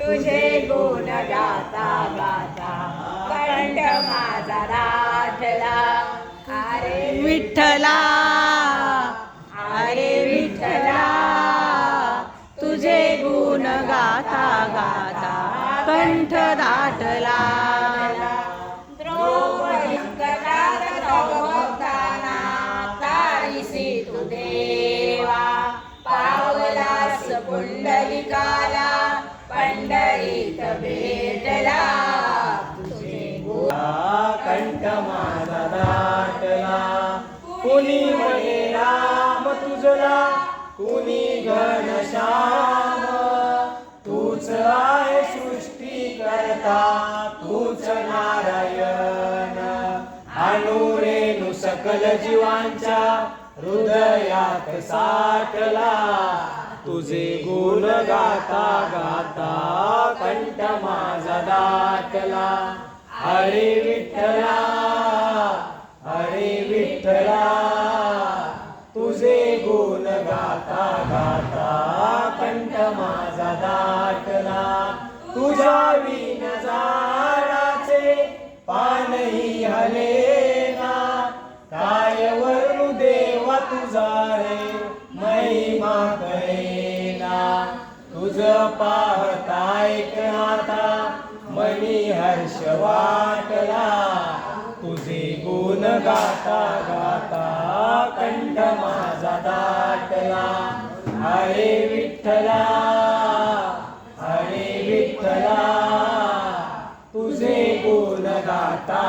तुझे गुण गाता गाता. कंठ माझा दाटला अरे विठ्ठला. अरे विठ्ठला. तुझे गुण गाता गाता. कंठ दाटला. द्रौपदी देवा. पावलास पुंडलिकाला माझा दाटला? कुणी म्हणे राम तुझला? कुणी घनश्याम तूच आहे सृष्टी करता तूच नारायण. अनुरेणू सकल जीवांच्या हृदयात साठला. तुझे गुण गाता गाता कंठ माझा दाटला. हरे विठ्ठला गाता गाता कंठ माझा दाटला. तुझ्या विन झाडाचे पानही हलेना काय वरू देवा तुझा रे महिमा कळेना तुझ पाहता ऐकणाता मनी हर्ष वाटला. तुझे गुण गाता गाता कंठ माझा दाटला. हरे विठ्ठला हरे विठ्ठला तुझे गुण गाता.